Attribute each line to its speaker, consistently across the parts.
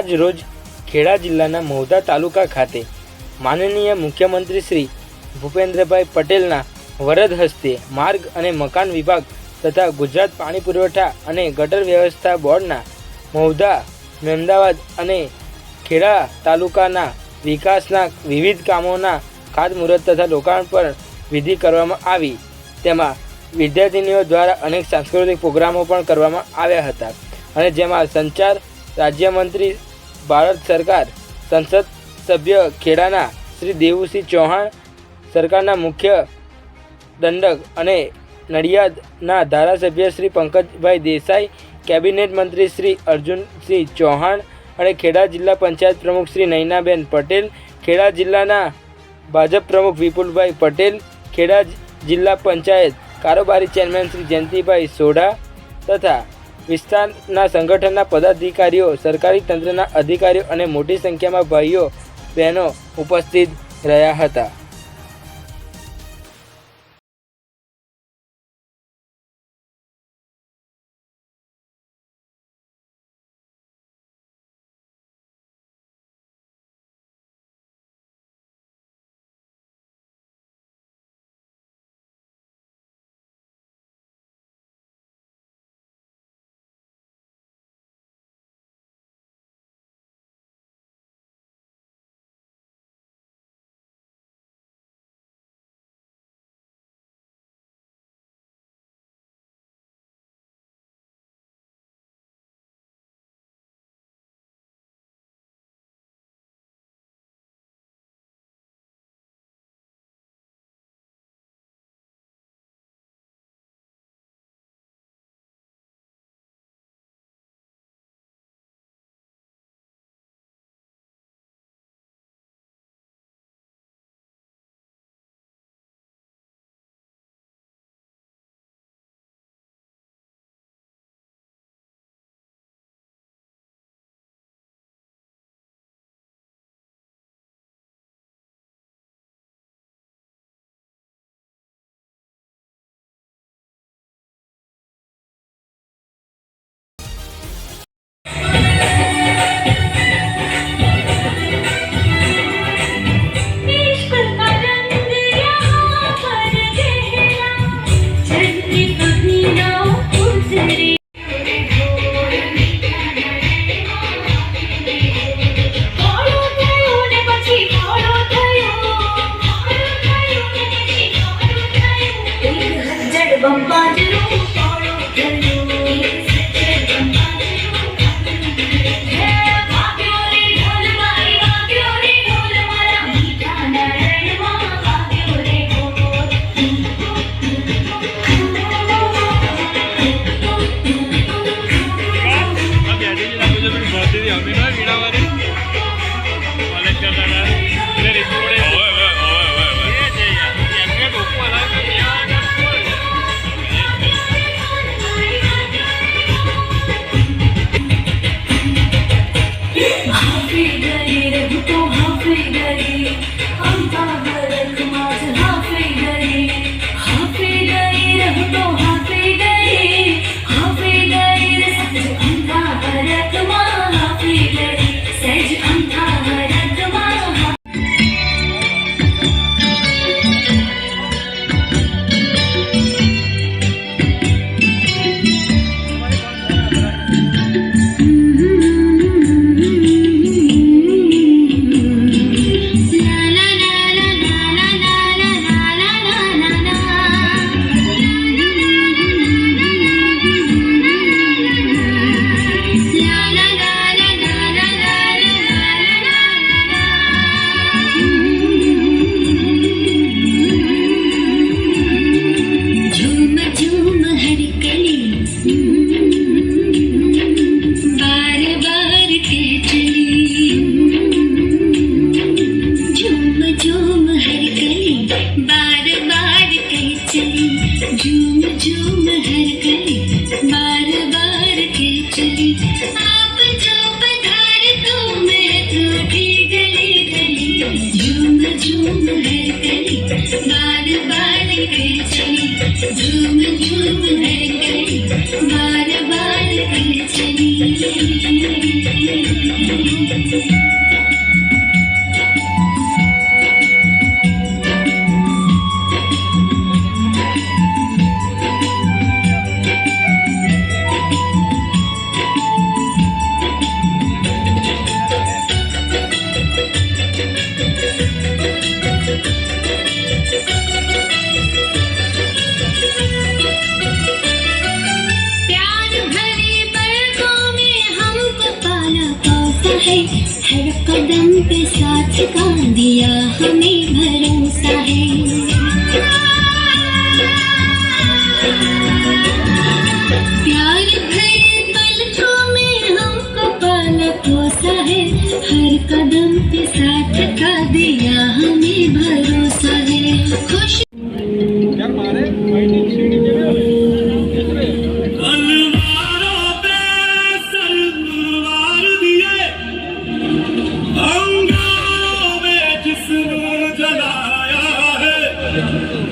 Speaker 1: આજ રોજ ખેડા જિલ્લાના મહુધા તાલુકા ખાતે માનનીય મુખ્યમંત્રી શ્રી ભૂપેન્દ્રભાઈ પટેલના વરદ હસ્તે માર્ગ અને મકાન વિભાગ તથા ગુજરાત પાણી પુરવઠા અને ગટર વ્યવસ્થા બોર્ડના મહુધા મહેમદાવાદ અને ખેડા તાલુકાના વિકાસના વિવિધ કામોના ખાતમુહૂર્ત તથા લોકાર્પણ વિધિ કરવામાં આવી. તેમાં વિદ્યાર્થીનીઓ દ્વારા અનેક સાંસ્કૃતિક પ્રોગ્રામો પણ કરવામાં આવ્યા હતા અને જેમાં સંચાર રાજ્યમંત્રી ભારત સરકાર સંસદ સભ્ય ખેડાના શ્રી દેવુસિંહ ચૌહાણ સરકારના મુખ્ય દંડક અને નડિયાદના ધારાસભ્ય શ્રી પંકજભાઈ દેસાઈ, કેબિનેટ મંત્રી શ્રી અર્જુનસિંહ ચૌહાણ અને ખેડા જિલ્લા પંચાયત પ્રમુખ શ્રી નૈનાબેન પટેલ, ખેડા જિલ્લાના ભાજપ પ્રમુખ વિપુલભાઈ પટેલ, ખેડા જિલ્લા પંચાયત કારોબારી ચેરમેન શ્રી જયંતિભાઈ સોઢા તથા વિસ્તારના સંગઠનના પદાધિકારીઓ સરકારી તંત્રના અધિકારીઓ અને મોટી સંખ્યામાં ભાઈઓ બહેનો ઉપસ્થિત રહ્યા હતા.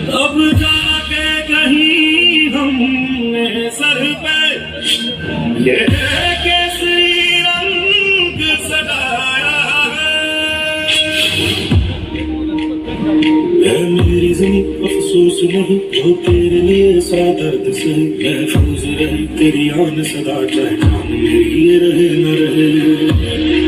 Speaker 2: अब जाके कहीं हमने सर पे। ये कैसी रंग सजाया है? मेरी जमी अफसोस नहीं, जो तेरे लिए सा दर्द से महफूज रही, तेरी आन सदा चाहे जान मेरी रहे न रहे।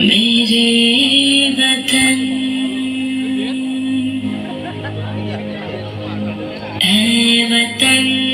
Speaker 2: मेरे
Speaker 1: वतन ऐ वतन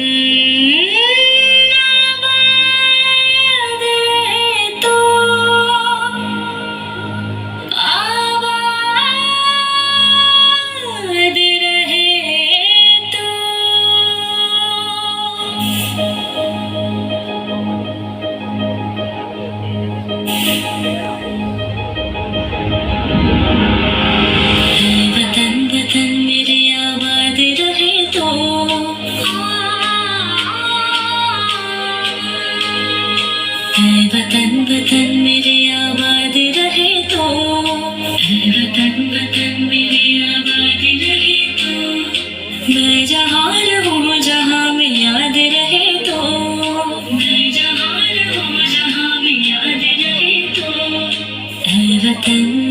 Speaker 1: again.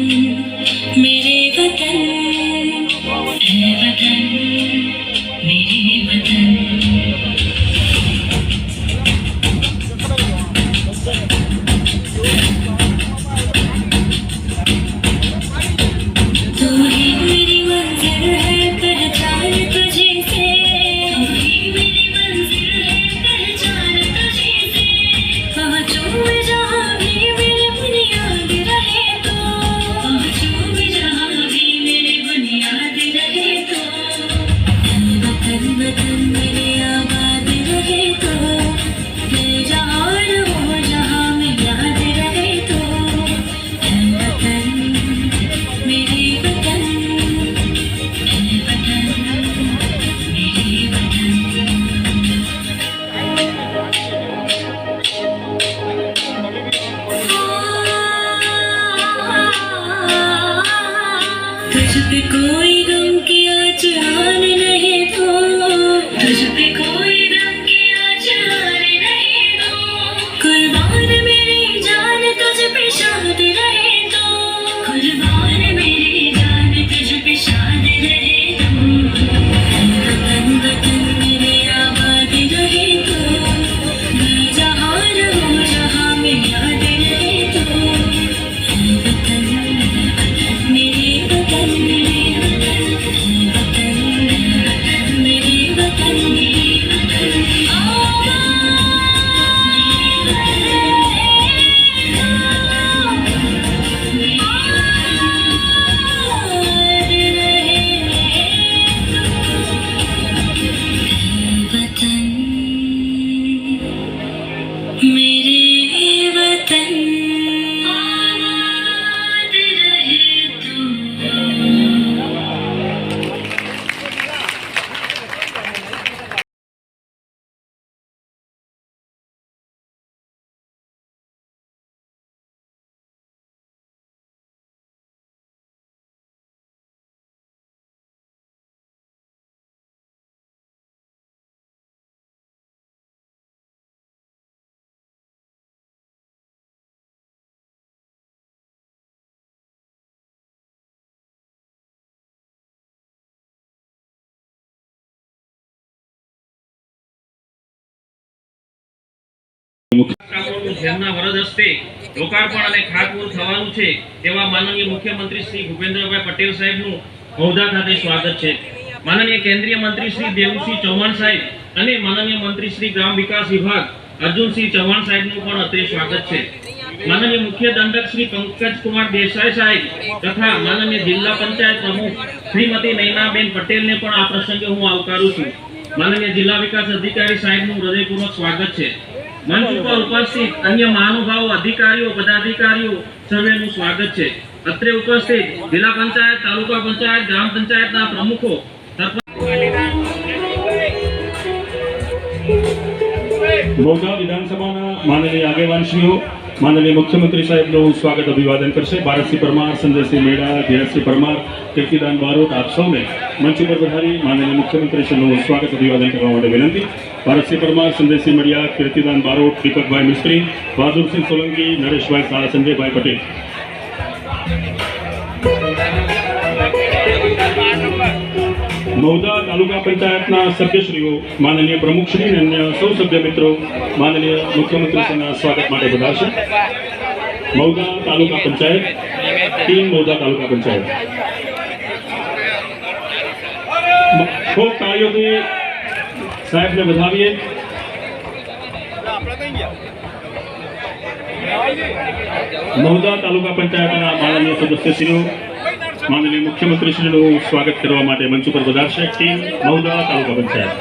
Speaker 3: ઠાકોરનું મુખ્ય દંડક શ્રી પંકજ કુમાર દેસાઈ સાહેબ તથા માનનીય જિલ્લા પંચાયત પ્રમુખ શ્રીમતી નૈનાબેન પટેલને પણ આ પ્રસંગે હું આવકારું છું. માનનીય જિલ્લા વિકાસ અધિકારી સાહેબનું હૃદયપૂર્વક સ્વાગત છે. મંચ ઉપર ઉપસ્થિત અન્ય મહાનુભાવો અધિકારીઓ પદાધિકારીઓ સર્વેનું સ્વાગત છે. અત્રે ઉપસ્થિત જિલ્લા પંચાયત તાલુકા પંચાયત ગ્રામ પંચાયતના પ્રમુખો
Speaker 4: મૌધા વિધાનસભાના માનનીય આગેવાનશ્રીઓ માનનીય મુખ્યમંત્રી સાહેબનું સ્વાગત અભિવાદન કરશે. ભારતસિંહ પરમાર, સંજયસિંહ મેડા, ધીરજસિંહ પરમાર, કીર્તિદાન બારોટ, આપ સૌને મંચ ઉપર પધારી માનનીય મુખ્યમંત્રીશ્રીનું સ્વાગત અભિવાદન કરવા માટે વિનંતી. ભારતસિંહ પરમાર, સંજયસિંહ મડિયા, કીર્તિદાન બારોટ, દીપકભાઈ મિસ્ત્રી, બહાદુરસિંહ સોલંકી, નરેશભાઈ શાહ, સંજયભાઈ પટેલ. મૌદા તાલુકા પંચાયતના સભ્યશ્રીઓ, માનનીય પ્રમુખશ્રી અને અન્ય સૌ સભ્ય મિત્રો, માનનીય મુખ્યમંત્રીશ્રીના સ્વાગત માટે પધારશે મૌદા તાલુકા પંચાયત, ટીમ મૌદા તાલુકા પંચાયત. ખૂબ તાળીઓથી સાહેબને વધાવીએ. મૌદા તાલુકા પંચાયતના માનનીય સદસ્યશ્રીઓ માનનીય મુખ્યમંત્રીશ્રીનું સ્વાગત કરવા માટે મંચ ઉપર વધારશે ટીમ મૌદા તાલુકા પંચાયત.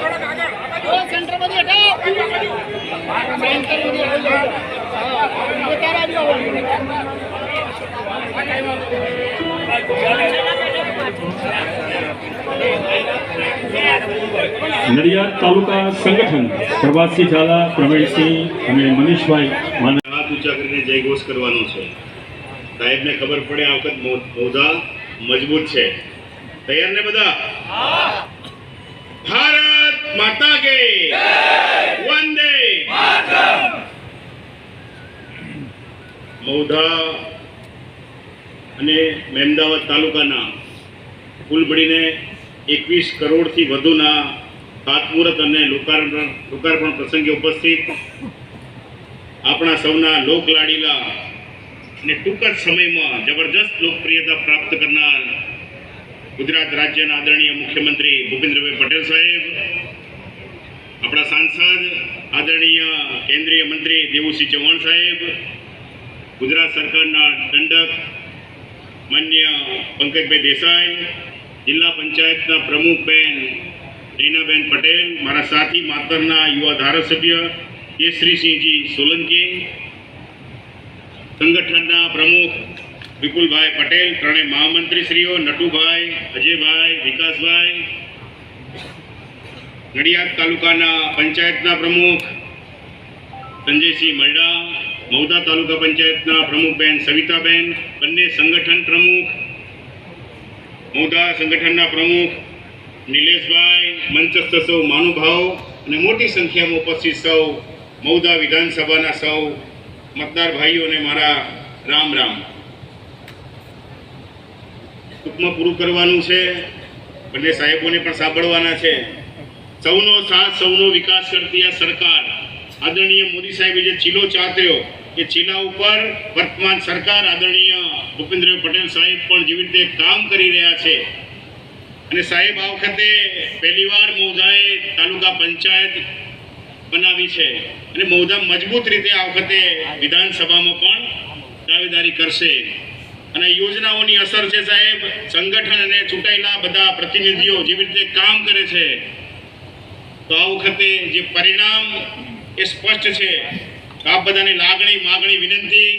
Speaker 4: નડિયાદ તાલુકા સંગઠન પ્રભાતસિંહ ઝાલા પ્રવીણસિંહ અને મનીષભાઈ માન
Speaker 5: હાથ ઊંચા કરીને જય ઘોષ કરવાનો છે. સાહેબને ખબર પડે આ વખત મો- મોઢા મજબૂત છે. તૈયાર ને બધા? ભારત માતા કે વંદે મૌધા અને મહેમદાવાદ તાલુકાના કુલ મળીને એકવીસ કરોડથી વધુના ખાતમુહૂર્ત અને લોકાર્પણ લોકાર્પણ પ્રસંગે ઉપસ્થિત આપણા સૌના લોકલાડીલા અને ટૂંક જ સમયમાં જબરજસ્ત લોકપ્રિયતા પ્રાપ્ત કરનાર ગુજરાત રાજ્યના આદરણીય મુખ્યમંત્રી ભૂપેન્દ્રભાઈ પટેલ સાહેબ, આપણા સાંસદ, આદરણીય કેન્દ્રીય મંત્રી દેવુસિંહ ચૌહાણ સાહેબ, ગુજરાત સરકારના દંડક માન્ય પંકજભાઈ દેસાઈ, જિલ્લા પંચાયતના પ્રમુખબેન નૈનાબેન પટેલ, મારા સાથી માતરના યુવા ધારાસભ્ય કેસરીસિંહજી સોલંકી સંગઠનના પ્રમુખ વિપુલભાઈ પટેલ, ત્રણેય મહામંત્રીશ્રીઓ, નટુભાઈ, અજયભાઈ, વિકાસભાઈ, નડિયાદ તાલુકાના પંચાયતના પ્રમુખ સંજયસિંહ મરડા મૌદા તાલુકા પંચાયતના પ્રમુખબેન સવિતાબેન, બંને સંગઠન પ્રમુખ મૌદા સંગઠનના પ્રમુખ નિલેશભાઈ, મંચસ્થ સૌ મહાનુભાવ અને મોટી સંખ્યામાં ઉપસ્થિત સૌ મૌદા વિધાનસભાના સૌ મતદાર ભાઈઓને મારા રામ રામ. ટૂંકમાં પૂરું કરવાનું છે, બંને સાહેબોને પણ સાંભળવાના છે. સૌનો સાથ, સૌનો વિકાસ કરતી આ સરકાર. આદરણીય મોદી સાહેબે જે ચીલો ચાત્યો એ ચીલા ઉપર વર્તમાન સરકાર આદરણીય ભૂપેન્દ્ર પટેલ સાહેબ પણ જેવી રીતે કામ કરી રહ્યા છે. અને સાહેબ, આ વખતે પહેલીવાર મોજાએ તાલુકા પંચાયત બનાવી છે. અને મૌધા મજબૂત રીતે આ વખતે વિધાનસભામાં પણ દાવેદારી કરશે. અને યોજનાઓની અસર છે સાહેબ, સંગઠન અને ચૂંટાયેલા બધા પ્રતિનિધિઓ જેવી રીતે કામ કરે છે, તો આ વખતે જે પરિણામ એ સ્પષ્ટ છે. આપ બધાની લાગણી માગણી વિનંતી,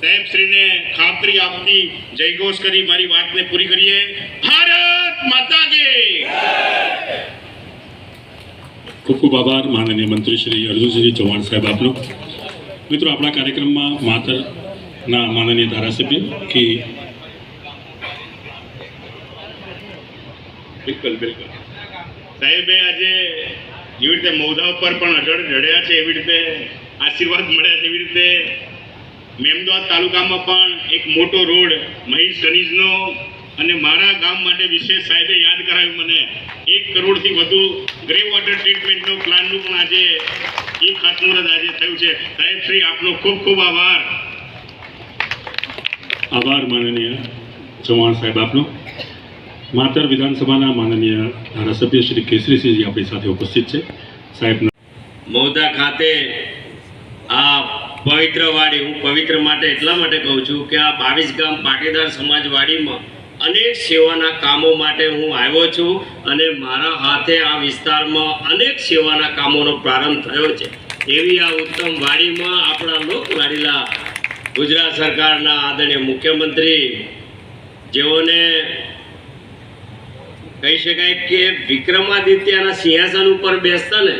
Speaker 5: સાહેબ શ્રીને ખાતરી આપતી જયઘોષ કરી મારી વાતને પૂરી કરીએ. ભારત માતા કી
Speaker 4: ખૂબ ખૂબ આભાર, માનનીય મંત્રી શ્રી અર્જુનસિંહજી ચૌહાણ સાહેબ આપનો. મિત્રો, આપણા કાર્યક્રમમાં માતરના માનનીય ધારાસભ્ય કે
Speaker 5: બિલકુલ બિલકુલ. સાહેબે આજે જેવી રીતે મોદા ઉપર પણ અઢળ જડ્યા છે, એવી રીતે આશીર્વાદ મળ્યા છે, એવી રીતે મેમદાવાદ તાલુકામાં પણ એક મોટો રોડ મહીશ ખનીજનો અને મારા ગામ માટે વિશેષ સાહેબે યાદ કરાવ્યું મને. એક કરોડથી વધુ ગ્રે વોટર ટ્રીટમેન્ટનો પ્લાનનું પણ આજે એ ખાતમુહૂર્ત આજે થયું છે. સાહેબ શ્રી આપનો ખૂબ ખૂબ આભાર.
Speaker 4: આભાર માનનીય ચૌહાણ સાહેબ આપનો. માતર વિધાનસભાના માનનીય ધારાસભ્ય શ્રી કેસરીસિંહજી આપણી સાથે ઉપસ્થિત છે. સાહેબ
Speaker 6: મોદા ખાતે આ પવિત્ર વાડી હું પવિત્ર માટે એટલા માટે કહું છું કે આ બાવીસ ગામ પાટીદાર સમાજ વાડીમાં અનેક સેવાના કામો માટે હું આવ્યો છું અને મારા હાથે આ વિસ્તારમાં અનેક સેવાના કામોનો પ્રારંભ થયો છે. એવી આ ઉત્તમ વાડીમાં આપણા લોકવાડીલા ગુજરાત સરકારના આદરણીય મુખ્યમંત્રી જેઓને કહી શકાય કે વિક્રમાદિત્યના સિંહાસન ઉપર બેસતા ને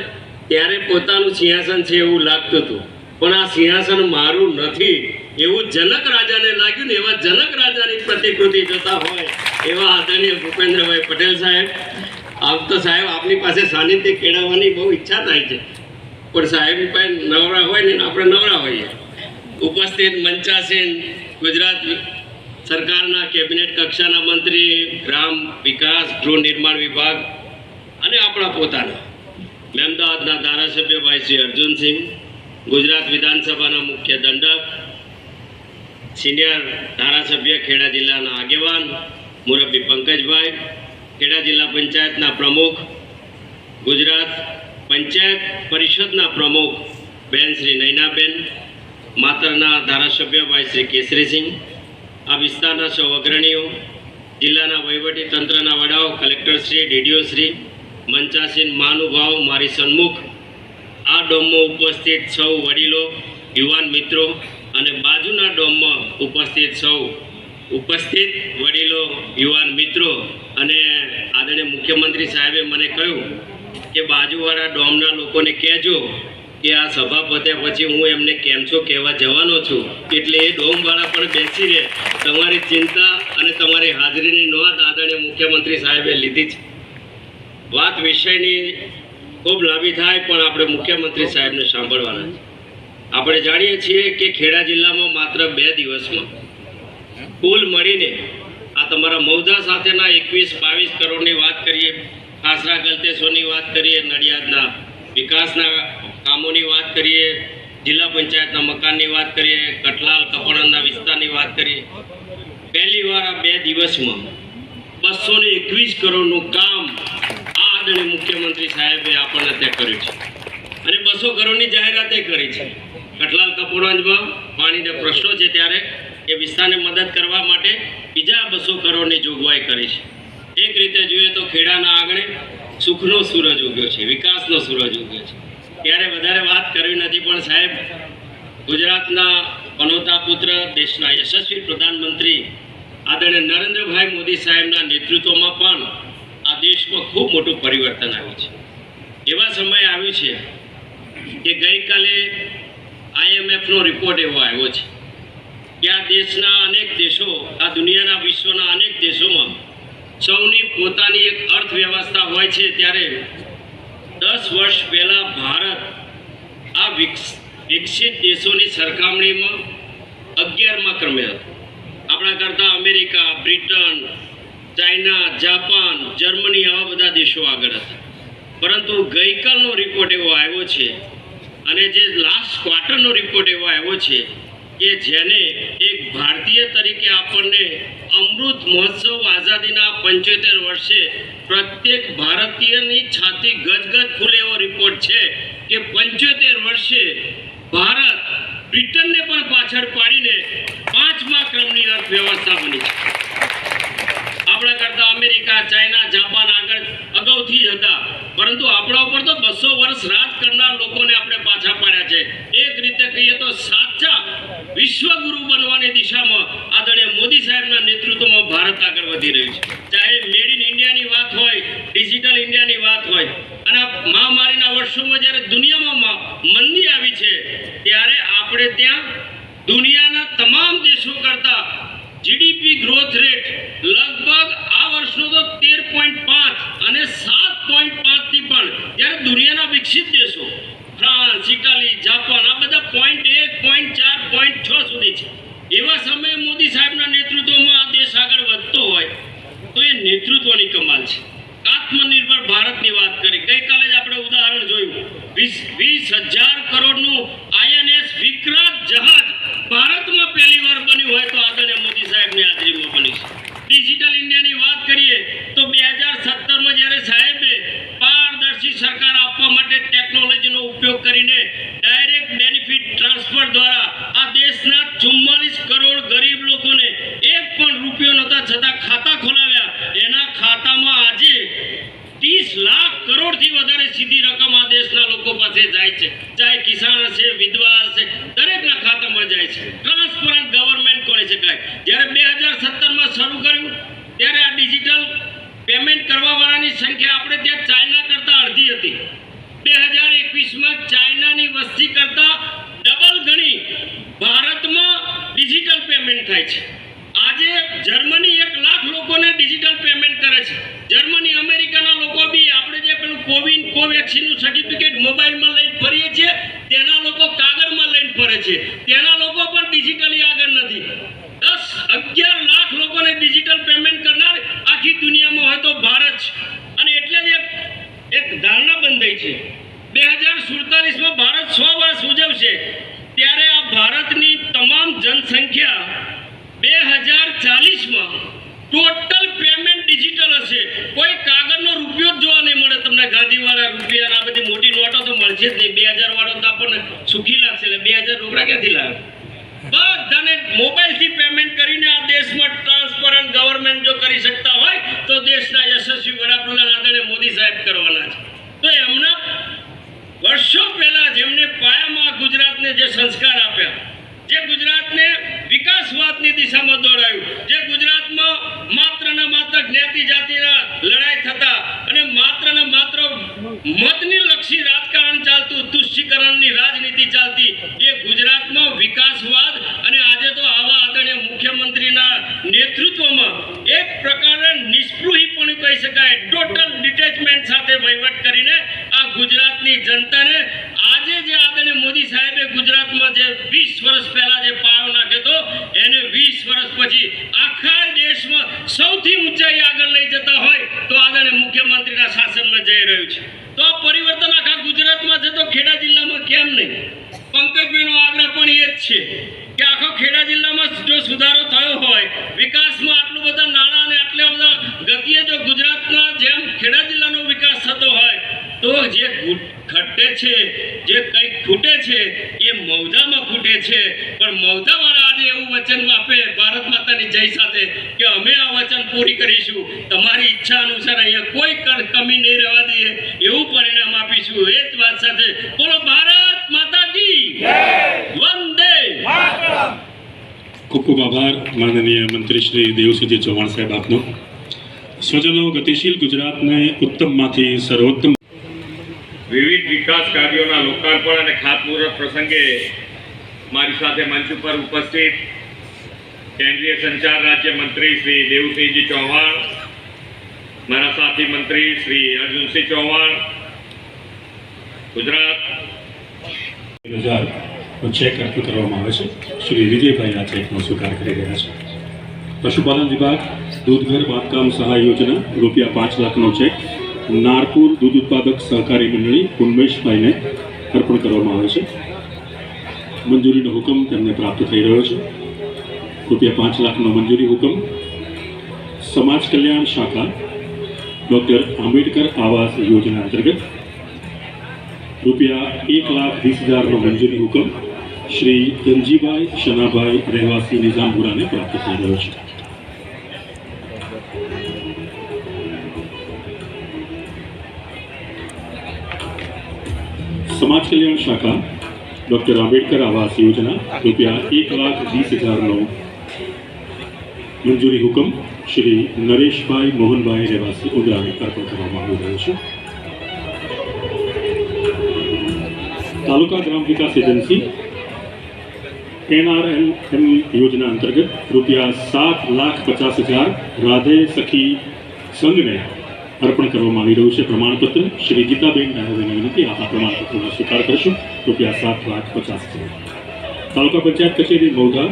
Speaker 6: ત્યારે પોતાનું સિંહાસન છે એવું લાગતું હતું. પણ આ સિંહાસન મારું નથી. એવું જનક રાજાને લાગ્યું ને એવા જનક રાજાની પ્રતિકૃતિ જોતા હોય એવા આદરણીય ભૂપેન્દ્રભાઈ પટેલ સાહેબ. આમ તો સાહેબ, આપની પાસે સાનિધ્ય કેળવવાની બહુ ઈચ્છા થાય છે. પણ સાહેબ પાસે નવરા હોય ને, આપણે નવરા હોઈએ. ઉપસ્થિત મંચાસેન ગુજરાત સરકારના કેબિનેટ કક્ષાના મંત્રી, ગ્રામ વિકાસ, ગૃહ નિર્માણ વિભાગ અને આપણા પોતાના. મહેમદાવાદના ધારાસભ્ય ભાઈ શ્રી અર્જુનસિંહ, ગુજરાત વિધાનસભાના મુખ્ય દંડક સિનિયર ધારાસભ્ય ખેડા જિલ્લાના આગેવાન મુરબ્બી પંકજભાઈ, ખેડા જિલ્લા પંચાયતના પ્રમુખ, ગુજરાત પંચાયત પરિષદના પ્રમુખ બેન શ્રી નૈનાબેન, માતરના ધારાસભ્ય ભાઈ શ્રી કેસરીસિંહ, આ વિસ્તારના સૌ અગ્રણીઓ, જિલ્લાના વહીવટી તંત્રના વડાઓ કલેક્ટરશ્રી ડીડીઓશ્રી મંચાસીન મહાનુભાવ, મારી સન્મુખ, આ ડોમમાં ઉપસ્થિત સૌ વડીલો, યુવાન મિત્રો અને બાજુના ડોમમાં ઉપસ્થિત સૌ ઉપસ્થિત વડીલો, યુવાન મિત્રો અને આદરણીય મુખ્યમંત્રી સાહેબે મને કહ્યું કે બાજુવાળા ડોમના લોકોને કહેજો કે આ સભા પત્યા પછી હું એમને કેમ છો કહેવા જવાનો છું. એટલે એ ડોમવાળા પણ બેસી રહે. તમારી ચિંતા અને તમારી હાજરીની નોંધ આદરણીય મુખ્યમંત્રી સાહેબે લીધી છે. વાત વિષયની ખૂબ લાંબી થાય પણ આપણે મુખ્યમંત્રી સાહેબને સાંભળવાના છે. આપણે જાણીએ છીએ કે ખેડા જિલ્લામાં માત્ર બે દિવસમાં કુલ મળીને આ તમારા મૌદા સાથેના એકવીસ બાવીસ કરોડની વાત કરીએ, ખાસરા ગલતેશ્વરની વાત કરીએ, નડિયાદના વિકાસના કામોની વાત કરીએ, જિલ્લા પંચાયતના મકાનની વાત કરીએ, કટલાલ કપડાના વિસ્તારની વાત કરીએ. પહેલી વાર આ બે દિવસમાં બસો ને એકવીસ કરોડનું કામ આ આદરણીય મુખ્યમંત્રી સાહેબે આપણને ત્યાં કર્યું છે. અને બસો કરોડની જાહેરાતે કરી છે. કટલાલ કપૂરવંજમાં પાણીના પ્રશ્નો છે ત્યારે એ વિસ્તારને મદદ કરવા માટે બીજા બસો કરોડની જોગવાઈ કરી છે. એક રીતે જોઈએ તો ખેડાના આંગણે સુખનો સૂરજ ઉગ્યો છે, વિકાસનો સૂરજ ઉગ્યો છે. ત્યારે વધારે વાત કરવી નથી, પણ સાહેબ, ગુજરાતના પનોતા પુત્ર, દેશના યશસ્વી પ્રધાનમંત્રી આદરણીય નરેન્દ્રભાઈ મોદી સાહેબના નેતૃત્વમાં પણ આ દેશમાં ખૂબ મોટું પરિવર્તન આવ્યું છે. એવા સમય આવ્યું છે કે ગઈકાલે આઈએમએફનો રિપોર્ટ એવો આવ્યો છે કે આ દેશના અનેક દેશો, આ દુનિયાના વિશ્વના અનેક દેશોમાં સૌની પોતાની એક અર્થવ્યવસ્થા હોય છે ત્યારે દસ વર્ષ પહેલાં ભારત આ વિકસ- વિકસિત દેશોની સરખામણીમાં અગિયારમાં ક્રમે હતો. આપણા કરતાં America, Britain, China, Japan, Germany આવા બધા દેશો આગળ હતા. પરંતુ ગઈકાલનો રિપોર્ટ એવો આવ્યો છે અને જે લાસ્ટ ક્વાર્ટરનો રિપોર્ટ એવો આવ્યો છે કે જેને એક ભારતીય તરીકે આપણને અમૃત મહોત્સવ આઝાદીના પંચોતેર વર્ષે પ્રત્યેક ભારતીયની છાતી ગજગજ ફૂલે એવો રિપોર્ટ છે કે પંચોતેર વર્ષે ભારત બ્રિટનને પણ પાછળ પાડીને પાંચમા ક્રમની અર્થવ્યવસ્થા બની. છે આપણા કરતા અમેરિકા, ચાઇના, જાપાન આગળ અગાઉથી જ હતા. પરંતુ આપણા ઉપર તો બસો વર્ષ રાજ કરનાર લોકોને આપણે પાછા પાડ્યા છે. એક રીતે કહીએ તો સાચા વિશ્વગુરુ બનવાની દિશામાં આદરણીય મોદી સાહેબના નેતૃત્વમાં ભારત આગળ વધી રહ્યું છે. ચાહે મેડ ઇન ઇન્ડિયાની વાત હોય, ડિજિટલ ઇન્ડિયાની વાત હોય, અને મહામારીના વર્ષોમાં જ્યારે દુનિયામાં મંદી આવી છે, ત્યારે આપણે ત્યાં દુનિયાના તમામ દેશો કરતા જીડીપી ગ્રોથ રેટ લગભગ તો એ નેતૃત્વની કમાલ છે. આત્મનિર્ભર ભારતની વાત કરી. ગઈકાલે આપણે ઉદાહરણ જોયું. વીસ વીસ હજાર કરોડનું આઈએનએસ વિક્રાંત જહાજ ભારતમાં પહેલી વાર બન્યું હોય તો આદરણીય મોદી સાહેબની હાજરીમાં બની છે ડિજિટલ ઇન્ડિયાની વાત કરીએ તો બે હજાર સત્તરમાં જ્યારે સાહેબે પારદર્શી સરકાર આપવા માટે ટેકનોલોજીનો ઉપયોગ કરીને ડાયરેક્ટ બેનિફિટ ટ્રાન્સફર દ્વારા આ દેશના ચુમ્માલીસ કરોડ ગરીબ લોકોને એક પણ રૂપિયો નહોતા છતાં ખાતા ખોલાવ્યા. એના ખાતામાં આજે ત્રીસ લાખ કરોડથી વધારે સીધી રકમ આ દેશના લોકો પાસે જાય છે ચાહે કિસાન હશે વિધવા હશે દરેકના ખાતામાં જાય છે ટ્રાન્સપરન્ટ ગવર્મેન્ટ કહી શકાય જ્યારે બે હજાર સત્તરમાં શરૂ કર્યું ત્યારે આ ડિજિટલ પેમેન્ટ કરવાવાળાની સંખ્યા આપણે ત્યાં ચાઇના કરતાં અડધી હતી બે હજાર એકવીસમાં ચાઇનાની વસ્તી કરતાં ડબલ ગણી ભારતમાં ડિજિટલ પેમેન્ટ થાય છે. આજે જર્મની એક લાખ લોકોને ડિજિટલ પેમેન્ટ કરે છે. જર્મની, અમેરિકાના લોકો બી આપણે જે પેલું કોવિન, કોવેક્સિનનું સર્ટિફિકેટ મોબાઈલમાં લઈને ફરીએ છીએ, તેના લોકો કાગળમાં લઈને ફરે છે. તેના લોકો પણ ડિજિટલી આગળ નથી. દસ, અગિયાર લાખ લોકોને ડિજિટલ પેમેન્ટ કરનાર આખી દુનિયામાં હોય તો ભારત છે. અને એટલે જ એક ધારણા બંધાઈ છે. બે હજાર સુડતાલીસમાં ભારત સો વર્ષ ઉજવશે. ત્યારે આ ભારતની તમામ જનસંખ્યા બે હજાર ચાલીસમાં ટોટલ પેમેન્ટ ડિજિટલ હશે. કોઈ કાગળનો રૂપિયો જ જોવા નહીં મળે. તમને ગાંધીવાળા રૂપિયા આ બધી મોટી નોટો તો મળશે જ નહીં. બે હજાર વાળો તો આપણને સુખી લાગશે. એટલે બે હજાર રોકડા ક્યાંથી લાવે બધાને મોબાઈલથી પેમેન્ટ કરીને આ દેશમાં ટ્રાન્સપરન્ટ ગવર્મેન્ટ જો કરી શકતા હોય, તો દેશના યશસ્વી વડાપ્રધાન આદરણીય મોદી સાહેબ કરવાના છે. તો એમના વર્ષો પહેલા જેમને પાયામાં ગુજરાતને જે સંસ્કાર આપ્યા, જે ગુજરાતને વિકાસવાદની દિશામાં દોડાયું. જે ગુજરાતમાં માત્ર ને માત્ર જ્ઞાતિ જાતિના લડાઈ થતા અને માત્ર ને માત્ર મતની લક્ષી રાજકારણ ચાલતું, તુષ્ટિકરણની રાજનીતિ ચાલતી, એ ગુજરાતમાં વિકાસવાદ અને આજે તો આવા આદરણીય મુખ્યમંત્રીના નેતૃત્વમાં એક પ્રકારે નિસ્પૃહીપણું કહી શકાય, ટોટલ ડિટેચમેન્ટ સાથે વહીવટ કરીને આ ગુજરાતની જનતાને જે આદરણીય મોદી સાહેબે ગુજરાતમાં જે વીસ વર્ષ પહેલા જે પાયો નાખ્યો હતો, એને વીસ વર્ષ પછી આખા દેશમાં સૌથી ઊંચાઈ આગળ લઈ જતા હોય, તો આદરણીય મુખ્યમંત્રીના શાસનમાં જઈ રહ્યું છે. તો આ પરિવર્તન આખા ગુજરાતમાં છે તો ખેડા જિલ્લામાં કેમ નહીં? પંકજભાઈનો આગ્રહ પણ એ જ છે કે આખો ખેડા જિલ્લામાં જો સુધારો થયો હોય, વિકાસમાં આટલું બધા નાણાં અને આટલા બધા ગતિએ જો ગુજરાતના જેમ ખેડા જિલ્લાનો વિકાસ થતો હોય, તો જે ખટ્ટે છે જે કંઈક ખૂટે છે એ મૌજામાં ખૂટે છે. પણ મૌજાવાળા આજે એવું વચન આપે ભારત માતાની જય સાથે કે અમે આ વચન પૂરી કરીશું. તમારી ઈચ્છા અનુસાર અહીંયા કોઈ કમી નહીં રહેવા દઈએ એવું પરિણામ આપીશું. એ જ વાત સાથે બોલો ભારત માતા કી વંદે
Speaker 4: ખૂબ ખૂબ આભાર માનનીય મંત્રી શ્રી દેવસિંહજી ચૌહાણ સાહેબ આપનો. સ્વજનો ગતિશીલ ગુજરાતને ઉત્તમમાંથી સર્વોત્તમ
Speaker 3: વિવિધ વિકાસ કાર્યોના લોકાર્પણ અને ખાતમુહૂર્ત પ્રસંગે મારી સાથે મંચ ઉપર ઉપસ્થિત કેન્દ્રીય સંચાર રાજ્ય મંત્રી શ્રી દેવસિંહજી ચૌહાણ, મારા સાથી મંત્રી શ્રી અર્જુનસિંહ ચૌહાણ, ગુજરાત
Speaker 4: હજારનો ચેક અર્પણ કરવામાં આવે છે. શ્રી વિજયભાઈ આ ચેકનો સ્વીકાર કરી રહ્યા છે. પશુપાલન વિભાગ દૂધઘર બાંધકામ સહાય યોજના રૂપિયા પાંચ લાખનો ચેક નારપુર દૂધ ઉત્પાદક સહકારી મંડળી ઉન્મેશભાઈને અર્પણ કરવામાં આવે છે. મંજૂરીનો હુકમ તેમને પ્રાપ્ત થઈ રહ્યો છે. રૂપિયા પાંચ લાખનો મંજૂરી હુકમ. સમાજ કલ્યાણ શાખા ડૉક્ટર આંબેડકર આવાસ યોજના અંતર્ગત રૂપિયા એક લાખ વીસ હજારનો મંજૂરી હુકમ શ્રી ધનજીભાઈ શનાભાઈ રહેવાસી નિઝામપુરાને પ્રાપ્ત થઈ રહ્યો છે. સમાજ કલ્યાણ શાખા ડૉક્ટર આંબેડકર આવાસ યોજના રૂપિયા એક લાખ વીસ હજારનો મંજૂરી હુકમ શ્રી નરેશભાઈ મોહનભાઈ રહેવાસી ઉદરાને અર્પણ કરવામાં આવી રહ્યો છે તાલુકા ગ્રામ વિકાસ એજન્સી એનઆરએલ એમ યોજના અંતર્ગત રૂપિયા સાત લાખ પચાસ હજાર રાધે સખી સંઘને અર્પણ કરવામાં આવી રહ્યું છે. પ્રમાણપત્ર શ્રી ગીતાબેન ડાયરોને વિનંતી આ પ્રમાણપત્રનો સ્વીકાર કરશો. રૂપિયા સાત લાખ પચાસ તાલુકા પંચાયત કચેરી મૌધા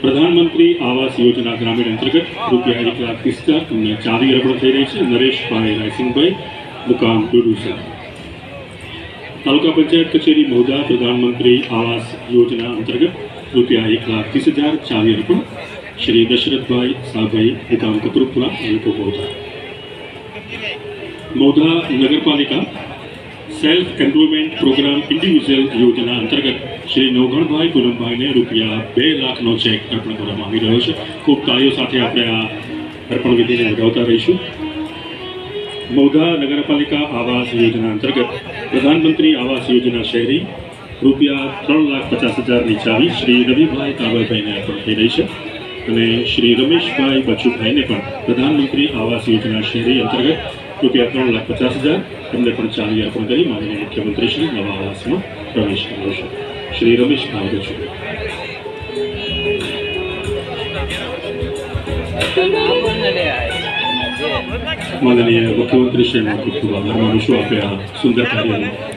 Speaker 4: પ્રધાનમંત્રી આવાસ યોજના ગ્રામીણ અંતર્ગત રૂપિયા એક લાખ ત્રીસ હજાર તમને ચાવી અર્પણ થઈ રહી છે. નરેશભાઈ રાયસિંગભાઈ મુકામ ડુડુસા. તાલુકા પંચાયત કચેરી મહુધા પ્રધાનમંત્રી આવાસ યોજના અંતર્ગત રૂપિયા એક લાખ ત્રીસ હજાર ચાવી અર્પણ શ્રી દશરથભાઈ સાભાઈ મુકામ કપરુપુરા તાલુકો મહુધા મહુધા નગરપાલિકા સેલ્ફ એમ્પ્લોયમેન્ટ પ્રોગ્રામ ઇન્ડિવિજ્યુઅલ યોજના અંતર્ગત શ્રી નવગણભાઈ પૂનમભાઈને રૂપિયા બે લાખનો ચેક અર્પણ કરવામાં આવી રહ્યો છે. ખૂબ તાળીઓ સાથે આપણે આ અર્પણ વિધિને વધાવતા રહીશું. મૌધા નગરપાલિકા આવાસ યોજના અંતર્ગત પ્રધાનમંત્રી આવાસ યોજના શહેરી રૂપિયા ત્રણ લાખ પચાસ હજારની ચાવી શ્રી રવિભાઈ કાબરભાઈને અર્પણ થઈ રહી છે. અને શ્રી રમેશભાઈ બચુભાઈને પણ પ્રધાનમંત્રી આવાસ યોજના શહેરી અંતર્ગત રૂપિયા ત્રણ લાખ પચાસ હજાર તેમને પણ ચાવી અર્પણ કરી માનનીય મુખ્યમંત્રી શ્રી નવા આવાસમાં પ્રવેશ કર્યો છે. શ્રી રમેશભાઈ બચુભાઈ. માનનીય મુખ્યમંત્રી શ્રીનો ખૂબ ખૂબ આભાર માનું છું આપે આ સુંદર કાર્યનું